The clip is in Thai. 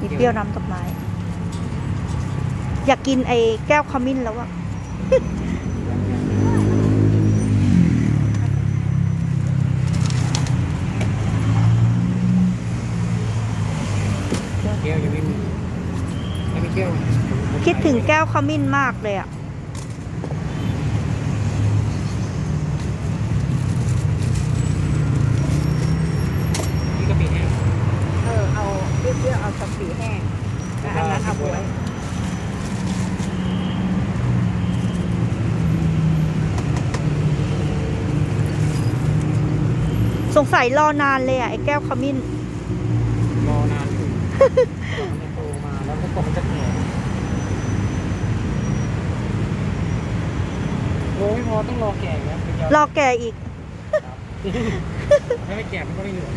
มีเปรี้ยวน้ำดอกไม้ อยากกินไอ้แก้วขมิ้นแล้วอะแก้วยังไม่มีไม่มีแก้วคิดถึงแก้วขมิ้นมากเลยอะ นี่ก็ปีแห้ง เออเอา เปรี้ยวๆเอากะปิแห้งแล้วอันนั้นเอาบวยสงสัยรอนานเลยอะไอ้แก้วขมิ้น รอนานอยู่มันจะโตมาแล้วก็กบมันจะแก่โอ้ไม่พอต้องรอแก่อีกนะเป็นยาวรอแก่อีกถ้าไม่แก่มันก็ไม่เหลือง